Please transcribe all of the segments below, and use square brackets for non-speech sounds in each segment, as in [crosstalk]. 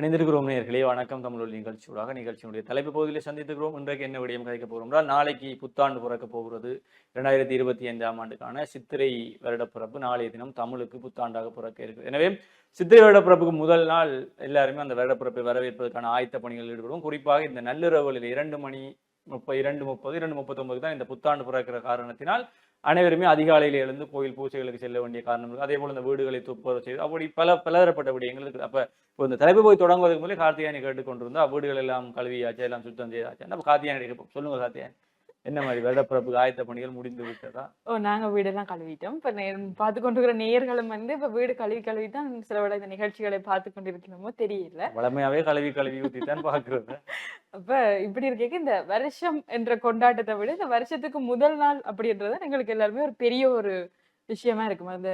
இணைந்திருக்கிறோம் நேர்களே. வணக்கம் தமிழொலி நிகழ்ச்சியூடாக நிகழ்ச்சியினுடைய தலைப்பு பகுதியில் சந்தித்துக்கிறோம் இன்றைக்கு என்ன விடயம் கதைக்க போகிறோம் என்றால் நாளைக்கு புத்தாண்டு பிறக்க போகிறது. இரண்டாயிரத்தி இருபத்தி ஐந்தாம் ஆண்டுக்கான சித்திரை வருடப்பிறப்பு நாளைய தினம் தமிழுக்கு புத்தாண்டாக பிறக்க இருக்குது எனவே சித்திரை வருடப்பிறப்புக்கு முதல் நாள் எல்லாருமே அந்த வருடப்பிறப்பை வரவேற்பதற்கான ஆயத்த பணிகள் ஈடுபடுவோம். குறிப்பாக இந்த நள்ளிரவுகளில் இரண்டு மணி முப்பது இரண்டு முப்பது இரண்டு முப்பத்தொன்பது தான் இந்த புத்தாண்டு பிறக்கிற காரணத்தினால் அனைவருமே அதிகாலையில் எழுந்து கோயில் பூஜைகளுக்கு செல்ல வேண்டிய காரணம் இருக்கு. அதே போல இந்த வீடுகளை துப்புரவு செய்து அப்படி பல பலதரப்பட்ட விடயங்கள் இருக்குது. அப்ப இப்போ இந்த தலைப்பு போய் தொடங்குவதற்கு முதலே கார்த்திகாயனை கேட்டுக்கொண்டிருந்தா வீடுகள் எல்லாம் கழுவியாச்சு எல்லாம் சுத்தம் செய்தாச்சு. நம்ம கார்த்தியானி கேட்போம் சொல்லுங்க என்ன மாதிரி வருடப்பிறப்புக்கு ஆயத்த பணிகள் முடிந்து விட்டதா? ஓ நாங்க வீடெல்லாம் கழுவிட்டோம். இப்ப பார்த்து கொண்டிருக்கிற நேயர்களும் வந்து இப்ப வீடு கழுவி கழுவி தான் சில விட இந்த நிகழ்ச்சிகளை பார்த்து கொண்டிருக்கணுமோ தெரியல. வளமையாவே கழுவி கழுவி ஊற்றி தான் பார்க்கறது. அப்ப இப்படி இருக்க இந்த வருஷம் என்ற கொண்டாட்டத்தை விட இந்த வருஷத்துக்கு முதல் நாள் அப்படின்றது எங்களுக்கு எல்லாருமே ஒரு பெரிய ஒரு விஷயமா இருக்கும்? அந்த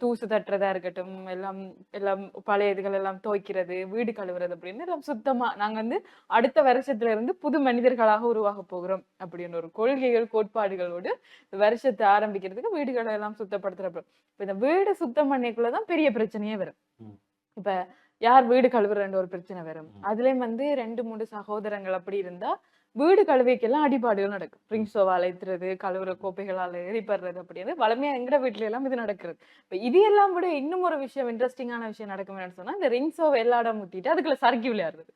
தூசு தட்டுறதா இருக்கட்டும் எல்லாம் எல்லாம் பழைய இதுகள் எல்லாம் துவைக்கிறது வீடு கழுவுறது அப்படின்னு எல்லாம் சுத்தமா நாங்க வந்து அடுத்த வருஷத்துல இருந்து புது மனிதர்களாக உருவாக போகிறோம் அப்படின்னு ஒரு கொள்கைகள் கோட்பாடுகளோடு வருஷத்தை ஆரம்பிக்கிறதுக்கு வீடுகளை எல்லாம் சுத்தப்படுத்துறப்ப இப்ப இந்த வீடு சுத்தம் பண்ணிக்குள்ளதான் பெரிய பிரச்சனையே வரும். இப்ப யார் வீடு கழுவுறன்ற ஒரு பிரச்சனை வரும். அதுலயும் வந்து ரெண்டு மூணு சகோதரங்கள் அப்படி இருந்தா வீடு கழுவிக்கெல்லாம் அடிபாடுகள் நடக்கும். ரிங்ஸோவா அழைத்துறது கழுவுற கோப்பைகளால் எரிப்படுறது அப்படின்னு வளமையா எங்கட வீட்ல எல்லாம் இது நடக்கிறது. இப்ப இது எல்லாம் விட இன்னும் ஒரு விஷயம் இன்ட்ரெஸ்டிங்கான விஷயம் நடக்கும் என்னன்னு சொன்னா இந்த ரிங்ஸோவை எல்லா இடம் முட்டிட்டு அதுக்குள்ள சறுக்கி விளையாடுறது.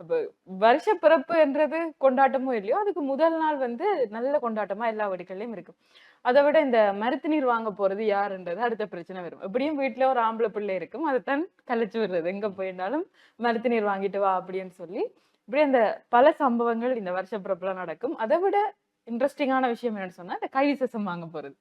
அப்ப வருஷ பிறப்புன்றது கொண்டாட்டமோ இல்லையோ அதுக்கு முதல் நாள் வந்து நல்ல கொண்டாட்டமா எல்லா வீடுகள்லயும் இருக்கும் அதை விட இந்த மருத்து நீர் வாங்க போறது யாருன்றது அடுத்த பிரச்சனை வரும். எப்படியும் வீட்டுல ஒரு ஆம்பளை பிள்ளை இருக்கும் அதைத்தான் கழிச்சு விடுறது. எங்க போயிருந்தாலும் மருத்து நீர் வாங்கிட்டு வா அப்படின்னு சொல்லி இப்படி அந்த பல சம்பவங்கள் இந்த வருஷ பிறப்புல நடக்கும். அதை விட இன்ட்ரெஸ்டிங்கான விஷயம் என்னன்னு சொன்னா இந்த கை விசேஷம் வாங்க போறது.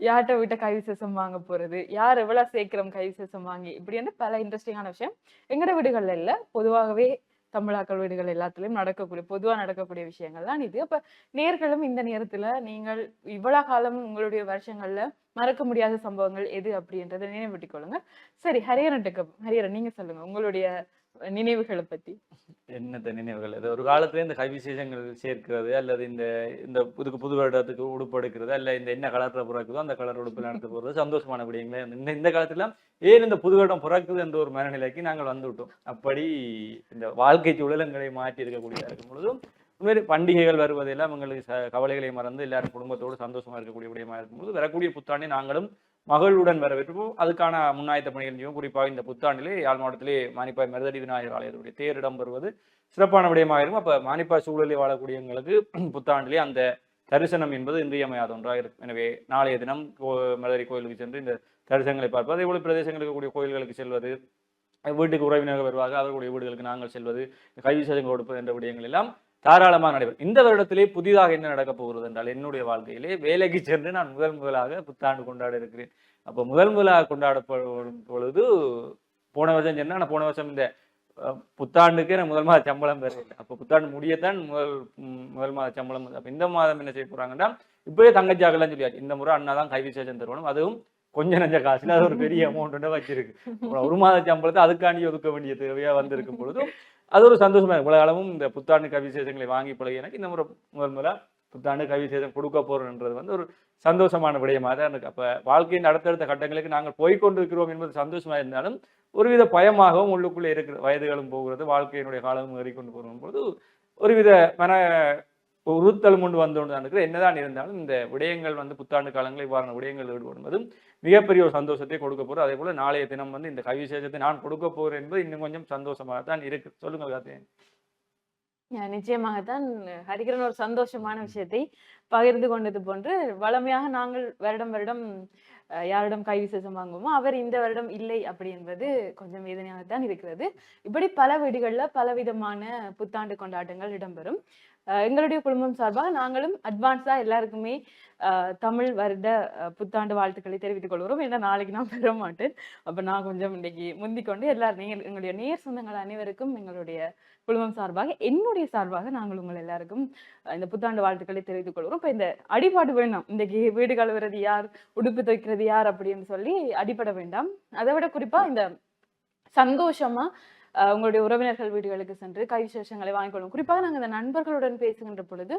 யார்கிட்ட விட்ட கை விசேஷம் வாங்க போறது? யார் எவ்வளவு சேர்க்கிறோம் கை விசேஷம் வாங்கி? இப்படின்னு பல இன்ட்ரெஸ்டிங்கான விஷயம். எங்கட வீடுகள்ல இல்ல. பொதுவாகவே தமிழாக்கள் வீடுகள் எல்லாத்துலயும் நடக்கக்கூடிய பொதுவா நடக்கக்கூடிய விஷயங்கள் தான் இது. அப்ப நேர்களும் இந்த நேரத்துல நீங்கள் இவ்வளவு காலம் உங்களுடைய வருஷங்கள்ல மறக்க முடியாத சம்பவங்கள் எது அப்படின்றத நினைவூட்டிக் கொள்ளுங்க. சரி ஹரியரன்ட்டுக்கு ஹரியரன் நீங்க சொல்லுங்க. உங்களுடைய நினைவுகளை பத்தி. என்னத்த நினைவுகள்? இது ஒரு காலத்துல இந்த கவிசேஷங்கள் சேர்க்கிறது அல்லது இந்த இந்த புதுக்கு புது வருடத்துக்கு உடுப்பு எடுக்கிறது அல்ல இந்த என்ன கலர்ல பிறக்குதோ அந்த கலர் உடுப்பு நடத்த போறது. சந்தோஷமான விடயங்களே இந்த இந்த காலத்துல ஏன் இந்த புது வருடம் பிறக்குது என்ற ஒரு மனநிலைக்கு நாங்கள் வந்துவிட்டோம் அப்படி இந்த வாழ்க்கை சூழலங்களை மாற்றி இருக்கக்கூடியதாக இருக்கும் பொழுதும் உண்மையிலே பண்டிகைகள் வருவதெல்லாம் எங்களுக்கு ச- கவலைகளை மறந்து எல்லாரும் குடும்பத்தோடு சந்தோஷமா இருக்கக்கூடிய விடயமா இருக்கும்போது வரக்கூடிய புத்தாண்டை நாங்களும் மகளுடன் வரவேற்போம் அதுக்கான முன்னாயத்த பணிகள் செய்வோம் குறிப்பாக இந்த புத்தாண்டிலே யாழ் மாவட்டத்திலே மானிப்பாய் மருதடி விநாயகர் ஆலயத்துடைய தேர் இடம்பெறுவது சிறப்பான விடயமாக இருக்கும் அப்போ மானிப்பாய் சூழலில் வாழக்கூடியவங்களுக்கு [clears throat] புத்தாண்டிலே அந்த தரிசனம் என்பது இன்றியமையாத ஒன்றாக இருக்கும் எனவே நாளைய தினம் கோ மதுரை கோயிலுக்கு சென்று இந்த தரிசனங்களை பார்ப்பது அதே போல பிரதேசங்களுக்கு இருக்கக்கூடிய கோயில்களுக்கு செல்வது வீட்டுக்கு உறவினர்கள் வருவார்கள் அவர்களுடைய வீடுகளுக்கு நாங்கள் செல்வது கைவிசேஷங்கள் கொடுப்பது என்ற விடயங்கள் எல்லாம் தாராளமாக நடைபெறும். இந்த வருடத்திலே புதிதாக என்ன நடக்கப் போகிறது என்றால் என்னுடைய வாழ்க்கையிலே வேலைக்கு சென்று நான் முதல் முதலாக புத்தாண்டு கொண்டாட இருக்கிறேன். அப்போ முதல் முதலாக கொண்டாடப்படும் பொழுது போன வருஷம் சொன்னா நான் போன வருஷம் இந்த புத்தாண்டுக்கே புத்தாண்டுக்கு முதல் மாத சம்பளம் பெறல அப்போ புத்தாண்டு முடியத்தான் முதல் முதல் மாத சம்பளம். அப்போ இந்த மாதம் என்ன செய்ய போறாங்கன்னா இப்பவே தங்கச்சாக்கெல்லாம் சொல்லியாச்சு. இந்த முறை அண்ணா தான் கை விசேஷம் தருவணும் அதுவும் கொஞ்ச நஞ்ச காசுல. அது ஒரு பெரிய அமௌண்ட் வச்சிருக்கு. ஒரு மாத சம்பளத்தை அதுக்காண்டி ஒதுக்க வேண்டிய தேவையா வந்திருக்கும் பொழுதும் அது ஒரு சந்தோஷமாக இருக்கும் இவ்வளவு இந்த புத்தாண்டு கவிசேஷங்களை வாங்கி பழகி எனக்கு இந்த முறை முதல் முதலாக புத்தாண்டு கவிசேஷம் கொடுக்க போகிறோன்றது வந்து ஒரு சந்தோஷமான விடயமாக தான் எனக்கு அப்போ வாழ்க்கையின் அடுத்தடுத்த கட்டங்களுக்கு நாங்கள் போய்கொண்டிருக்கிறோம் என்பது சந்தோஷமாக இருந்தாலும் ஒருவித பயமாகவும் உள்ளுக்குள்ளே இருக்கிற வயதுகளும் போகிறது வாழ்க்கையினுடைய காலமும் ஏறிக்கொண்டு போகும் பொழுது ஒருவித மன உறுத்தல் கொண்டு வந்து இருக்கிற என்னதான் இருந்தாலும் இந்த விடயங்கள் வந்து புத்தாண்டு காலங்களில் இவ்வாறான விடயங்கள் ஈடுபடுவதும் மிகப்பெரிய ஒரு சந்தோஷத்தை கொடுக்க போகிறோம் அதே போல நாளைய தினம் வந்து இந்த கவிசேஷத்தை நான் கொடுக்க போகிறேன் என்பது இன்னும் கொஞ்சம் சந்தோஷமாக தான் இருக்கு. சொல்லுங்க கார்த்திகேயன். நிச்சயமாகத்தான் ஹரிகரன் ஒரு சந்தோஷமான விஷயத்தை பகிர்ந்து கொண்டது போன்று வளமையாக நாங்கள் வருடம் வருடம் யாரிடம் கை விசேஷம் வாங்குவோமோ அவர் இந்த வருடம் இல்லை அப்படி என்பது கொஞ்சம் வேதனையாகத்தான் இருக்கிறது. இப்படி பல வீடுகளில் பலவிதமான புத்தாண்டு கொண்டாட்டங்கள் இடம்பெறும். எங்களுடைய குடும்பம் சார்பாக நாங்களும் அட்வான்ஸாக எல்லாருக்குமே தமிழ் வருட புத்தாண்டு வாழ்த்துக்களை தெரிவித்துக் கொள்கிறோம். ஏன்னா நாளைக்கு நான் பெற மாட்டேன். அப்போ நான் கொஞ்சம் இன்னைக்கு முந்திக் கொண்டு எல்லாரும் நீங்கள் எங்களுடைய நேர் சொந்தங்கள் அனைவருக்கும் எங்களுடைய குடும்பம் சார்பாக என்னுடைய சார்பாக நாங்கள் உங்கள் எல்லாருக்கும் இந்த புத்தாண்டு வாழ்த்துக்களை தெரிவித்துக் கொள்கிறோம். இப்போ இந்த அடிபாடு வேண்டாம் இன்றைக்கு வீடு கழுவுறது யார்? உடுப்பு துவைக்கிறது யார்? அப்படின்னு சொல்லி அடிபட வேண்டாம். அதை விட குறிப்பாக இந்த சந்தோஷமா உங்களுடைய உறவினர்கள் வீடுகளுக்கு சென்று கை விசேஷங்களை கொள்ளும். குறிப்பாக நாங்கள் இந்த நண்பர்களுடன் பேசுகின்ற பொழுது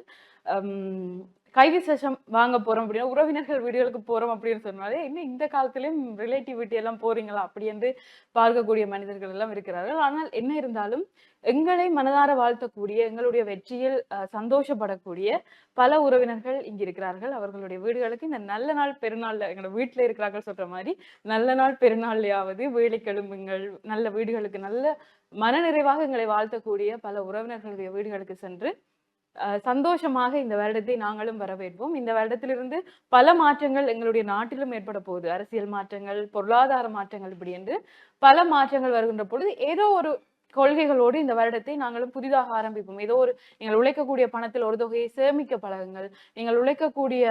கைவிசேஷம் வாங்க போறோம் அப்படின்னா உறவினர்கள் வீடுகளுக்கு போறோம் அப்படின்னு சொன்னாலே இன்னும் இந்த காலத்திலயும் ரிலேட்டிவிட்டி எல்லாம் போறீங்களா? அப்படி என்று பார்க்கக்கூடிய மனிதர்கள் எல்லாம் இருக்கிறார்கள். ஆனால் என்ன இருந்தாலும் எங்களை மனதார வாழ்த்தக்கூடிய எங்களுடைய வெற்றியில் அஹ், சந்தோஷப்படக்கூடிய பல உறவினர்கள் இங்க இருக்கிறார்கள். அவர்களுடைய வீடுகளுக்கு இந்த நல்ல நாள் பெருநாள்ல எங்களோட வீட்டுல இருக்கிறார்கள் சொல்ற மாதிரி நல்ல நாள் பெருநாள்லயாவது வேலை கிளம்புங்கள். நல்ல வீடுகளுக்கு நல்ல மனநிறைவாக எங்களை வாழ்த்தக்கூடிய பல உறவினர்களுடைய வீடுகளுக்கு சென்று சந்தோஷமாக இந்த வருடத்தை நாங்களும் வரவேற்போம். இந்த வருடத்திலிருந்து பல மாற்றங்கள் எங்களுடைய நாட்டிலும் ஏற்பட போகுது. அரசியல் மாற்றங்கள் பொருளாதார மாற்றங்கள் இப்படி என்று பல மாற்றங்கள் வருகின்ற பொழுது ஏதோ ஒரு கொள்கைகளோடு இந்த வருடத்தை நாங்களும் புதிதாக ஆரம்பிப்போம். ஏதோ ஒரு நீங்கள் உழைக்கக்கூடிய பணத்தில் ஒரு தொகையை சேமிக்க பழகுங்கள் நீங்கள் உழைக்கக்கூடிய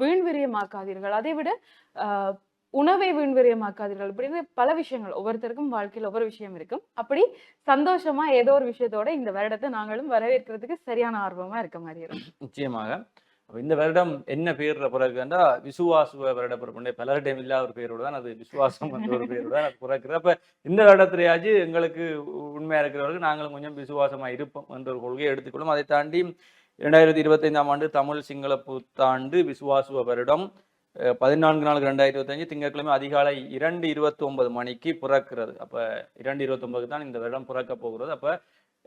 வீண் விரியமாக்காதீர்கள். அதை விட உணவை வீண் அப்படின்னு பல விஷயங்கள். ஒவ்வொருத்தருக்கும் வாழ்க்கையில் ஒவ்வொரு விஷயம் இருக்கும். அப்படி சந்தோஷமா ஏதோ ஒரு விஷயத்தோட இந்த வருடத்தை நாங்களும் வரவேற்கிறதுக்கு சரியான ஆர்வமா இருக்க மாதிரி இருக்கும். நிச்சயமாக. இந்த வருடம் என்ன பேர்ல பிறகுன்றா விசுவாசுவ வருட பிறப்பு பல இல்லாத ஒரு பேரோடு தான் அது விசுவாசம் என்ற ஒரு பேரோடு தான் அது பிறக்கிறது அப்ப இந்த வருடத்திலேயாச்சு எங்களுக்கு உண்மையா இருக்கிறவர்கள் நாங்களும் கொஞ்சம் விசுவாசமா இருப்போம் என்ற ஒரு கொள்கையை எடுத்துக்கொள்ளும். அதை தாண்டி இரண்டாயிரத்தி இருபத்தைந்தாம் ஆண்டு தமிழ் சிங்கள புத்தாண்டு விசுவாசுவ வருடம். பதினான்கு நாள் ரெண்டாயிரத்தி இருபத்தஞ்சு திங்கட்கிழமை அதிகாலை இரண்டு இருபத்தி ஒன்பது மணிக்கு பிறக்கிறது. அப்ப இரண்டு இருபத்தி தான் இந்த வருடம் பிறக்க போகிறது. அப்ப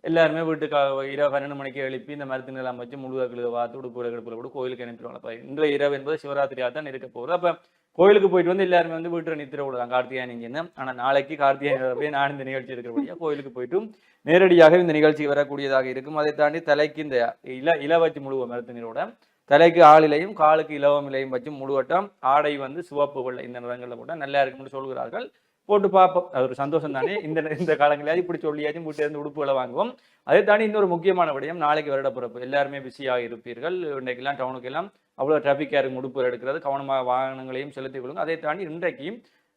எல்லாருமே வீட்டுக்காக இரவு பன்னெண்டு மணிக்கு எழுப்பி இந்த மரத்தின் எல்லாம் வச்சு முழுவதுக்கு வாத்து உடுப்பு எடுப்பில் கூட கோயிலுக்கு அனுப்பிடுவாங்க அப்போ இன்றைய இரவு என்பது சிவராத்திரியாக தான் இருக்க போகுது. அப்போ கோயிலுக்கு போயிட்டு வந்து எல்லாருமே வந்து வீட்டில் நித்திர விடுறாங்க. கார்த்திகேயன் ஆனால் நாளைக்கு கார்த்திகேயன் நான் இந்த நிகழ்ச்சி இருக்கிறபடியாக கோயிலுக்கு போயிட்டும். நேரடியாக இந்த நிகழ்ச்சி வரக்கூடியதாக இருக்கும். அதை தாண்டி தலைக்கு இந்த இல இல வச்சு முழுவ மரத்தினரோட தலைக்கு ஆளிலையும் காலுக்கு இலவம் இலையும் வச்சு முழுவட்டம் ஆடை வந்து சிவப்பு வெள்ளை இந்த நிறங்களில் போட்டால் நல்லா இருக்கும்னு சொல்கிறார்கள். போட்டு பார்ப்போம். அது ஒரு சந்தோஷம் தானே. இந்த இந்த காலங்களையாவது இப்படி சொல்லியாச்சும் வீட்டில் இருந்து உடுப்புகளை வாங்குவோம். அதை தாண்டி இன்னொரு முக்கியமான விடயம் நாளைக்கு வருட பிறப்பு. எல்லாருமே பிஸியாக இருப்பீர்கள். இன்றைக்கெல்லாம் டவுனுக்கு எல்லாம் அவ்வளோ டிராஃபிக்காக இருக்கும் உடுப்பு எடுக்கிறது கவனமாக வாகனங்களையும் செலுத்திக் கொள்ளுங்க அதை தாண்டி இன்றைக்கு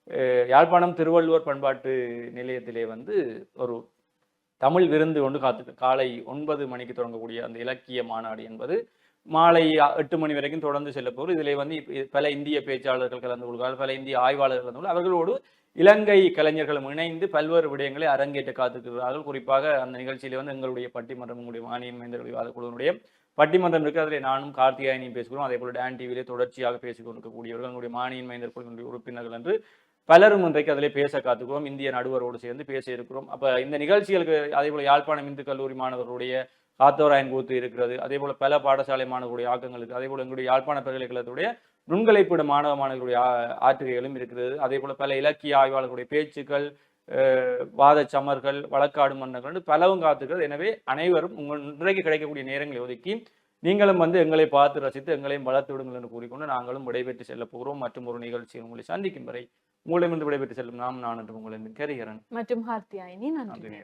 அஹ், யாழ்ப்பாணம் திருவள்ளுவர் பண்பாட்டு நிலையத்திலே வந்து ஒரு தமிழ் விருந்து கொண்டு காத்து காலை ஒன்பது மணிக்கு தொடங்கக்கூடிய அந்த இலக்கிய மாநாடு என்பது மாலை எட்டு மணி வரைக்கும் தொடர்ந்து செல்ல போகிறோம் இதில் வந்து பல இந்திய பேச்சாளர்கள் கலந்து கொள்கிறார்கள் பல இந்திய ஆய்வாளர்கள் கலந்து கொள்கிறார்கள். அவர்களோடு இலங்கை கலைஞர்களும் இணைந்து பல்வேறு விடயங்களை அரங்கேற்ற காத்துக்கிறார்கள் குறிப்பாக அந்த நிகழ்ச்சியில் வந்து எங்களுடைய பட்டிமன்றம் உங்களுடைய மானியம் மைந்தர் விவாத குழுவினுடைய பட்டிமன்றம் இருக்கு. அதில் நானும் கார்த்திகாயனியும் பேசுகிறோம். அதே போல டேன் டிவியிலே தொடர்ச்சியாக பேசிக் கொண்டிருக்கக்கூடியவர்கள் எங்களுடைய மானியம் மைந்தர் குழுவினுடைய உறுப்பினர்கள் என்று பலரும் இன்றைக்கு அதிலே பேச காத்துக்கிறோம். இந்திய நடுவரோடு சேர்ந்து பேச இருக்கிறோம். அப்போ இந்த நிகழ்ச்சிகளுக்கு அதே போல் யாழ்ப்பாணம் இந்து கல்லூரி மாணவர்களுடைய காத்தவராயன் கூத்து இருக்கிறது. அதே போல பல பாடசாலை மாணவர்களுடைய ஆக்கங்கள் இருக்குது அதே போல எங்களுடைய யாழ்ப்பாண பல்கலைக்கழகத்துடைய நுண்கலைப்பீட மாணவ மாணவர்களுடைய ஆற்றுகைகளும் இருக்கிறது. அதே போல பல இலக்கிய ஆய்வாளர்களுடைய பேச்சுக்கள் வாதச் சமர்கள் வழக்காடு மன்றங்கள் பலவும் காத்துக்கிறது. எனவே அனைவரும் உங்கள் இன்றைக்கு கிடைக்கக்கூடிய நேரங்களை ஒதுக்கி நீங்களும் வந்து எங்களை பார்த்து ரசித்து எங்களையும் வளர்த்து விடுங்கள் என்று கூறிக்கொண்டு நாங்களும் விடைபெற்று செல்ல போகிறோம். மற்றும் ஒரு நிகழ்ச்சியில் உங்களை சந்திக்கும் வரை உங்களிடமிருந்து விடைபெற்று செல்லும் நாம் நான் என்று உங்களின் கரிகரன். மற்றும் ஹார்த்தியாயினி நன்றி.